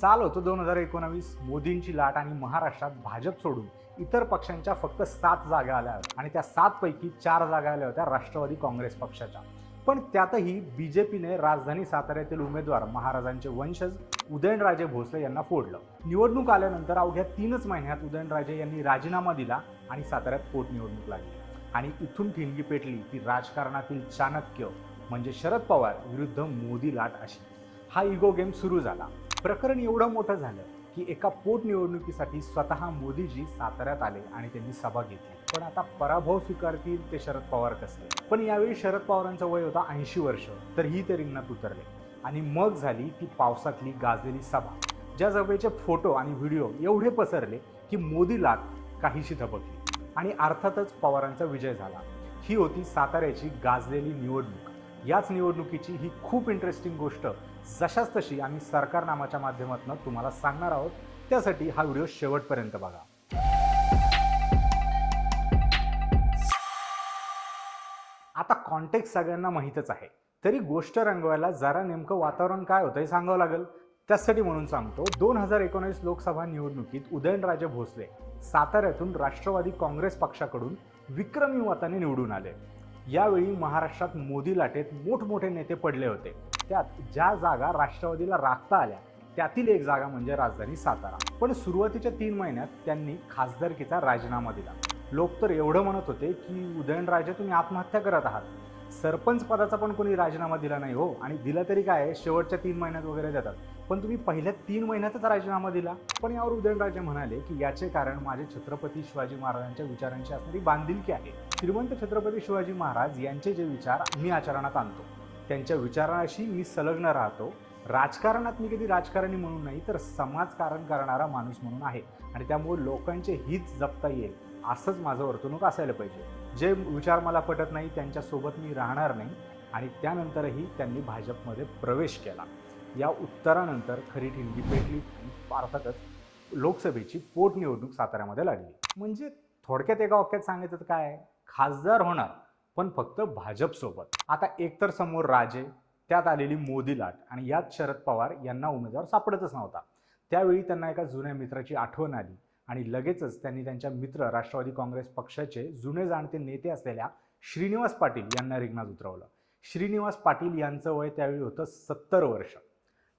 साल होतो दोन हजार एकोणावीस. मोदींची लाट आणि महाराष्ट्रात भाजप सोडून इतर पक्षांच्या फक्त सात जागा आल्या होत्या. आणि त्या सातपैकी चार जागा आल्या होत्या राष्ट्रवादी काँग्रेस पक्षाच्या. पण त्यातही बी जे पीने राजधानी साताऱ्यातील उमेदवार महाराजांचे वंशज उदयनराजे भोसले यांना फोडलं. निवडणूक आल्यानंतर अवघ्या तीनच महिन्यात उदयनराजे यांनी राजीनामा दिला आणि साताऱ्यात पोटनिवडणूक लागली. आणि इथून ठिणगी पेटली ती राजकारणातील चाणक्य म्हणजे शरद पवार विरुद्ध मोदी लाट अशी. हा इगो गेम सुरू झाला. प्रकरण एवढं मोठं झालं की एका पोटनिवडणुकीसाठी स्वतः मोदीजी साताऱ्यात आले आणि त्यांनी सभा घेतली. पण आता पराभव स्वीकारतील ते शरद पवार कसले? पण यावेळी शरद पवारांचं वय होता ऐंशी वर्ष तर ही ते रिंगणात उतरले. आणि मग झाली ती पावसातली गाजलेली सभा ज्या सभेचे फोटो आणि व्हिडिओ एवढे पसरले की मोदी लाट काहीशी धबकली. आणि अर्थातच पवारांचा विजय झाला. ही होती साताऱ्याची गाजलेली निवडणूक. याच निवडणुकीची ही खूप इंटरेस्टिंग गोष्ट जशाच तशी आम्ही सरकार नामाच्या माध्यमातून तुम्हाला सांगणार आहोत. त्यासाठी हा व्हिडिओ शेवटपर्यंत बघा. आता कॉन्टेक्स्ट सगळ्यांना माहीतच आहे. तरी गोष्ट रंगवायला जरा नेमकं वातावरण काय होतं हे सांगावं लागेल. त्यासाठी म्हणून सांगतो दोन हजार एकोणीस लोकसभा निवडणुकीत उदयनराजे भोसले साताऱ्यातून राष्ट्रवादी काँग्रेस पक्षाकडून विक्रमी मताने निवडून आले. यावेळी महाराष्ट्रात मोदी लाटेत मोठमोठे नेते पडले होते. त्यात ज्या जागा राष्ट्रवादीला राखता आल्या त्यातील एक जागा म्हणजे राजधानी सातारा. पण सुरुवातीच्या तीन महिन्यात त्यांनी खासदारकीचा राजीनामा दिला. लोक तर एवढं म्हणत होते की उदयनराजे तुम्ही आत्महत्या करत आहात. सरपंच पदाचा पण कोणी राजीनामा दिला नाही हो आणि दिला तरी काय आहे, शेवटच्या तीन महिन्यात वगैरे देतात. पण तुम्ही पहिल्या तीन महिन्यातच राजीनामा दिला. पण यावर उदयनराजे म्हणाले की याचे कारण माझे छत्रपती शिवाजी महाराजांच्या विचारांची असणारी बांधिलकी आहे. श्रीमंत छत्रपती शिवाजी महाराज यांचे जे विचार मी आचरणात आणतो. त्यांच्या विचाराशी मी संलग्न राहतो. राजकारणात मी कधी राजकारणी म्हणून नाही तर समाजकारण करणारा माणूस म्हणून आहे. आणि त्यामुळे लोकांचे हित जपता येईल असंच माझं वर्तणूक असायला पाहिजे. जे विचार मला पटत नाही त्यांच्यासोबत मी राहणार नाही. आणि त्यानंतरही त्यांनी भाजपमध्ये प्रवेश केला. या उत्तरानंतर खरी ठिणगी पेटली अर्थातच लोकसभेची पोटनिवडणूक साताऱ्यामध्ये लागली. म्हणजे थोडक्यात एका वाक्यात सांगायचं तर काय? खासदार होणार. पण फक्त भाजपसोबत. आता एकतर समोर राजे त्यात आलेली मोदी लाट आणि यात शरद पवार यांना उमेदवार सापडतच नव्हता. त्यावेळी त्यांना एका जुन्या मित्राची आठवण आली आणि लगेचच त्यांनी त्यांच्या मित्र राष्ट्रवादी काँग्रेस पक्षाचे जुने जाणते नेते असलेल्या श्रीनिवास पाटील यांना रिंगणात उतरवलं. श्रीनिवास पाटील यांचं वय त्यावेळी होतं सत्तर वर्ष.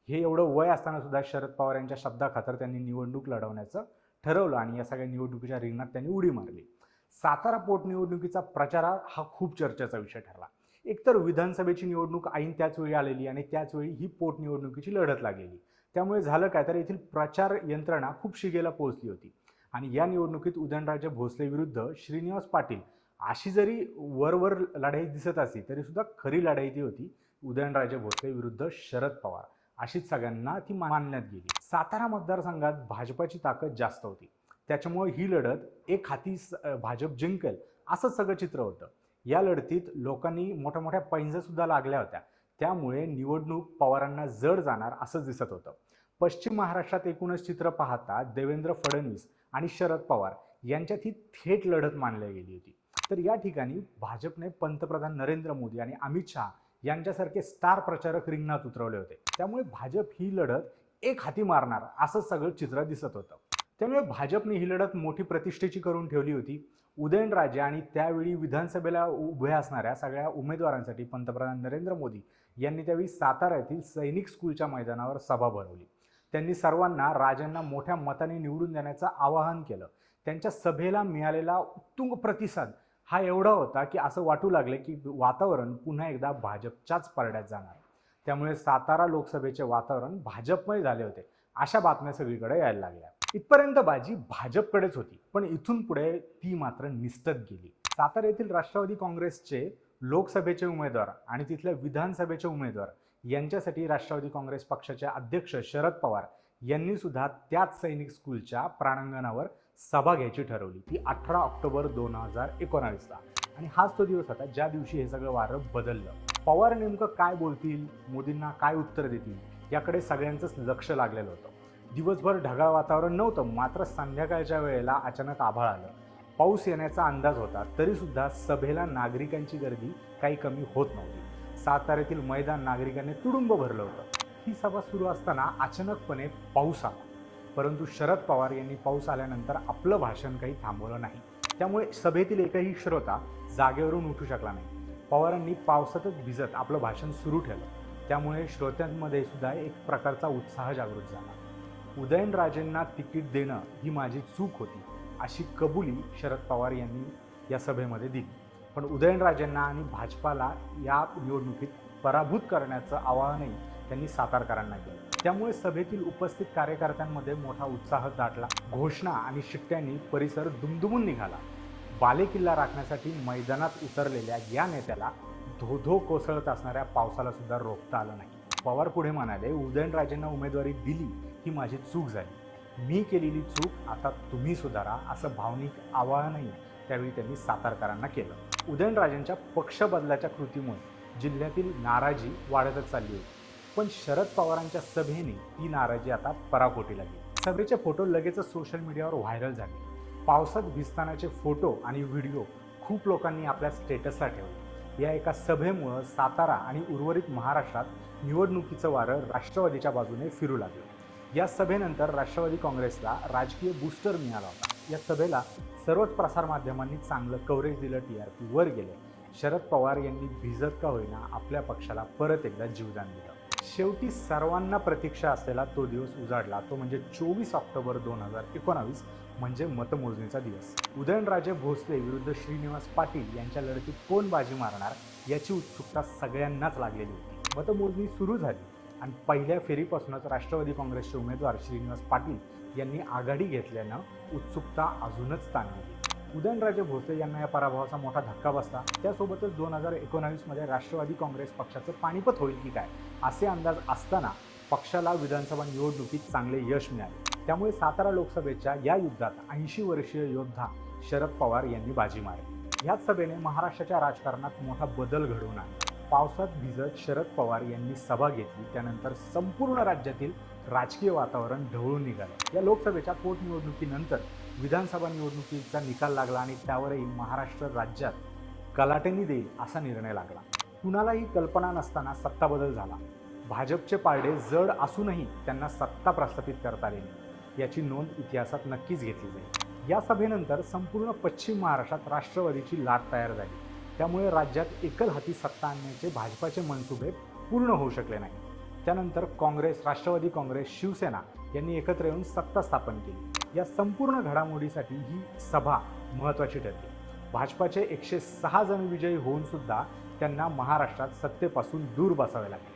हे एवढं वय असताना सुद्धा शरद पवार यांच्या शब्दाखातर त्यांनी निवडणूक लढवण्याचं ठरवलं आणि या सगळ्या निवडणुकीच्या रिंगणात त्यांनी उडी मारली. सातारा पोटनिवडणुकीचा प्रचार हा खूप चर्चेचा विषय ठरला. एकतर विधानसभेची निवडणूक ऐन त्याच वेळी आलेली आणि त्याचवेळी ही पोटनिवडणुकीची लढत लागलेली. त्यामुळे झालं काय तर येथील प्रचार यंत्रणा खूप शिगेला पोहोचली होती. आणि या निवडणुकीत उदयनराजे भोसले विरुद्ध श्रीनिवास पाटील अशी जरी वरवर लढाई दिसत असली तरी सुद्धा खरी लढाई ती होती उदयनराजे भोसले विरुद्ध शरद पवार. अशीच सगळ्यांना ती मानण्यात गेली. सातारा मतदारसंघात भाजपाची ताकद जास्त होती. त्याच्यामुळे ही लढत एक हाती स- भाजप जिंकेल असं सगळं चित्र होतं. या लढतीत लोकांनी मोठ्या मोठ्या पैंजासुद्धा लागल्या होत्या. त्यामुळे निवडणूक पवारांना जड जाणार असंच दिसत होतं. पश्चिम महाराष्ट्रात एकूणच चित्र पाहता देवेंद्र फडणवीस आणि शरद पवार यांच्यात ही थेट लढत मानली गेली होती. तर या ठिकाणी भाजपने पंतप्रधान नरेंद्र मोदी आणि अमित शहा यांच्यासारखे स्टार प्रचारक रिंगणात उतरवले होते. त्यामुळे भाजप ही लढत एक हाती मारणार असं सगळं चित्र दिसत होतं. त्यामुळे भाजपने ही लढत मोठी प्रतिष्ठेची करून ठेवली होती. उदयनराजे आणि त्यावेळी विधानसभेला उभे असणाऱ्या सगळ्या उमेदवारांसाठी पंतप्रधान नरेंद्र मोदी यांनी त्यावेळी साताऱ्यातील सैनिक स्कूलच्या मैदानावर सभा भरवली. त्यांनी सर्वांना राजांना मोठ्या मताने निवडून देण्याचं आवाहन केलं. त्यांच्या सभेला मिळालेला उत्तुंग प्रतिसाद हा एवढा होता की असं वाटू लागले की वातावरण पुन्हा एकदा भाजपच्याच परड्यात जाणार त्यामुळे सातारा लोकसभेचे वातावरण भाजपमय झाले होते. अशा बातम्या सगळीकडे यायला लागल्या. इथपर्यंत बाजी भाजपकडेच होती पण इथून पुढे ती मात्र निस्तत गेली. सातारा येथील राष्ट्रवादी काँग्रेसचे लोकसभेचे उमेदवार आणि तिथल्या विधानसभेचे उमेदवार यांच्यासाठी राष्ट्रवादी काँग्रेस पक्षाचे अध्यक्ष शरद पवार यांनी सुद्धा त्याच सैनिक स्कूलच्या प्रांगणावर सभा घ्यायची ठरवली. ती अठरा ऑक्टोबर दोन हजार एकोणावीसला. आणि हाच तो दिवस होता ज्या दिवशी हे सगळं वारं बदललं. पवार नेमकं काय बोलतील मोदींना काय उत्तर देतील याकडे सगळ्यांचंच लक्ष लागलेलं होतं. दिवसभर ढगाळ वातावरण नव्हतं मात्र संध्याकाळच्या वेळेला अचानक आभाळ आलं. पाऊस येण्याचा अंदाज होता तरीसुद्धा सभेला नागरिकांची गर्दी काही कमी होत नव्हती. साताऱ्यातील मैदान नागरिकांनी तुडुंब भरलं होतं. ही सभा सुरू असताना अचानकपणे पाऊस आला. परंतु शरद पवार यांनी पाऊस आल्यानंतर आपलं भाषण काही थांबवलं नाही. त्यामुळे सभेतील एकही श्रोता जागेवरून उठू शकला नाही. पवारांनी पावसातच भिजत आपलं भाषण सुरू ठेवलं. त्यामुळे श्रोत्यांमध्ये सुद्धा एक प्रकारचा उत्साह जागृत झाला. उदयनराजेंना तिकीट देणं ही माझी चूक होती अशी कबुली शरद पवार यांनी या सभेमध्ये दिली. पण उदयनराजेंना आणि भाजपाला या निवडणुकीत पराभूत करण्याचं आवाहनही त्यांनी सातारकरांना केलं. त्यामुळे सभेतील उपस्थित कार्यकर्त्यांमध्ये मोठा उत्साह दाटला घोषणा आणि शिट्ट्यांनी परिसर दुमदुमून निघाला. बालेकिल्ला राखण्यासाठी मैदानात उतरलेल्या या नेत्याला धो धो कोसळत असणाऱ्या पावसाला सुद्धा रोखता आलं नाही. पवार पुढे म्हणाले उदयनराजेंना उमेदवारी दिली ही माझी चूक झाली. मी केलेली चूक आता तुम्ही सुधारा असं भावनिक आवाहनही त्यावेळी त्यांनी सातारकरांना केलं. उदयनराजेंच्या पक्ष बदलाच्या कृतीमुळे जिल्ह्यातील नाराजी वाढतच चालली होती. पण शरद पवारांच्या सभेने ही नाराजी आता पराकोटी लागली. सभेचे फोटो लगेचच सोशल मीडियावर व्हायरल झाले. पावसात भिजतानाचे फोटो आणि व्हिडिओ खूप लोकांनी आपल्या स्टेटसला ठेवले. या एका सभेमुळं सातारा आणि उर्वरित महाराष्ट्रात निवडणुकीचं वारं राष्ट्रवादीच्या बाजूने फिरू लागलं. या सभेनंतर राष्ट्रवादी काँग्रेसला राजकीय बूस्टर मिळाला होता. या सभेला सर्वच प्रसारमाध्यमांनी चांगलं कव्हरेज दिलं टी आर पी वर गेले. शरद पवार यांनी भिजत का होईना आपल्या पक्षाला परत एकदा जीवदान दिलं. शेवटी सर्वांना प्रतीक्षा असलेला तो दिवस उजाडला. तो म्हणजे चोवीस ऑक्टोबर दोन हजार एकोणावीस म्हणजे मतमोजणीचा दिवस. उदयनराजे भोसले विरुद्ध श्रीनिवास पाटील यांच्या लढतीत कोण बाजी मारणार याची उत्सुकता सगळ्यांनाच लागलेली होती. मतमोजणी सुरू झाली आणि पहिल्या फेरीपासूनच राष्ट्रवादी काँग्रेसचे उमेदवार श्रीनिवास पाटील यांनी आघाडी घेतल्यानं उत्सुकता अजूनच ताणली. उदयनराजे भोसले यांना या पराभवाचा मोठा धक्का बसला. त्यासोबतच दोन हजार एकोणावीसमध्ये राष्ट्रवादी काँग्रेस पक्षाचं पाणीपत होईल की काय असे अंदाज असताना पक्षाला विधानसभा निवडणुकीत चांगले यश मिळाले. त्यामुळे सातारा लोकसभेच्या या युद्धात ऐंशी वर्षीय योद्धा शरद पवार यांनी बाजी मारली. याच सभेने महाराष्ट्राच्या राजकारणात मोठा बदल घडवून आणला. पावसात भिजत शरद पवार यांनी सभा घेतली. त्यानंतर संपूर्ण राज्यातील राजकीय वातावरण ढवळून निघालं. या लोकसभेच्या पोटनिवडणुकीनंतर विधानसभा निवडणुकीचा निकाल लागला आणि त्यावरही महाराष्ट्र राज्यात कलाटेंनी देईल असा निर्णय लागला. कुणालाही कल्पना नसताना सत्ता बदल झाला. भाजपचे पारडे जड असूनही त्यांना सत्ता प्रस्थापित करता आली याची नोंद इतिहासात नक्कीच घेतली जाईल. या सभेनंतर संपूर्ण पश्चिम महाराष्ट्रात राष्ट्रवादीची लाट तयार झाली. त्यामुळे राज्यात एकल हाती सत्ता आणण्याचे भाजपाचे मनसुबे पूर्ण होऊ शकले नाही त्यानंतर काँग्रेस राष्ट्रवादी काँग्रेस शिवसेना यांनी एकत्र येऊन सत्ता स्थापन केली. या संपूर्ण घडामोडीसाठी ही सभा महत्त्वाची ठरली. भाजपाचे एकशे सहा जण विजयी होऊन सुद्धा त्यांना महाराष्ट्रात सत्तेपासून दूर बसावे लागले.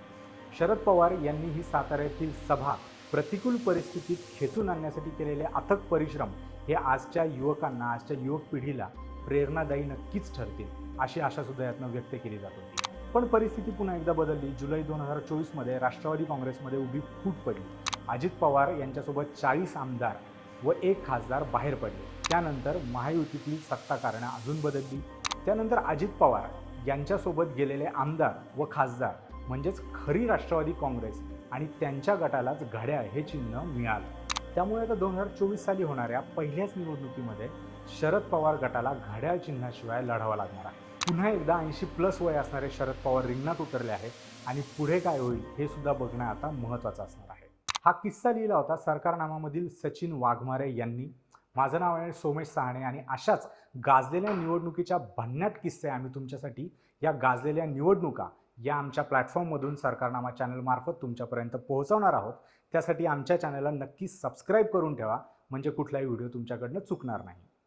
शरद पवार यांनी ही साताऱ्यातील सभा प्रतिकूल परिस्थितीत खेचून आणण्यासाठी केलेले अथक परिश्रम हे आजच्या युवकांना आजच्या युवक पिढीला प्रेरणादायी नक्कीच ठरतील अशी आशा सुद्धा यातनं व्यक्त केली जात होती. पण परिस्थिती पुन्हा एकदा बदलली. जुलै दोन हजार चोवीसमध्ये राष्ट्रवादी काँग्रेसमध्ये उभी फूट पडली. अजित पवार यांच्यासोबत चाळीस आमदार व एक खासदार बाहेर पडले. त्यानंतर महायुतीतील सत्ता कारणं अजून बदलली. त्यानंतर अजित पवार यांच्यासोबत गेलेले आमदार व खासदार म्हणजेच खरी राष्ट्रवादी काँग्रेस आणि त्यांच्या गटालाच घड्याळ हे चिन्ह मिळालं. त्यामुळे आता दोन हजार चोवीस साली होणाऱ्या पहिल्याच निवडणुकीमध्ये शरद पवार गटाला घड्याळ चिन्हाशिवाय लढावा लागणार आहे. पुन्हा एकदा ऐंशी प्लस वय असणारे शरद पवार रिंगणात उतरले आहेत आणि पुढे काय होईल हे सुद्धा बघणं आता महत्त्वाचं असणार हा किस्सा लिहिला होता सरकारनामामधील सचिन वाघमारे यांनी. माझं नाव आहे सोमेश सहाणे आणि अशाच गाजलेल्या निवडणुकीच्या भन्नाट किस्से आम्ही तुमच्यासाठी या गाजलेल्या निवडणुका या आमच्या प्लॅटफॉर्ममधून सरकारनामा चॅनलमार्फत तुमच्यापर्यंत पोहोचवणार आहोत. त्यासाठी आमच्या चॅनलला नक्की सबस्क्राईब करून ठेवा म्हणजे कुठलाही व्हिडिओ तुमच्याकडनं चुकणार नाही.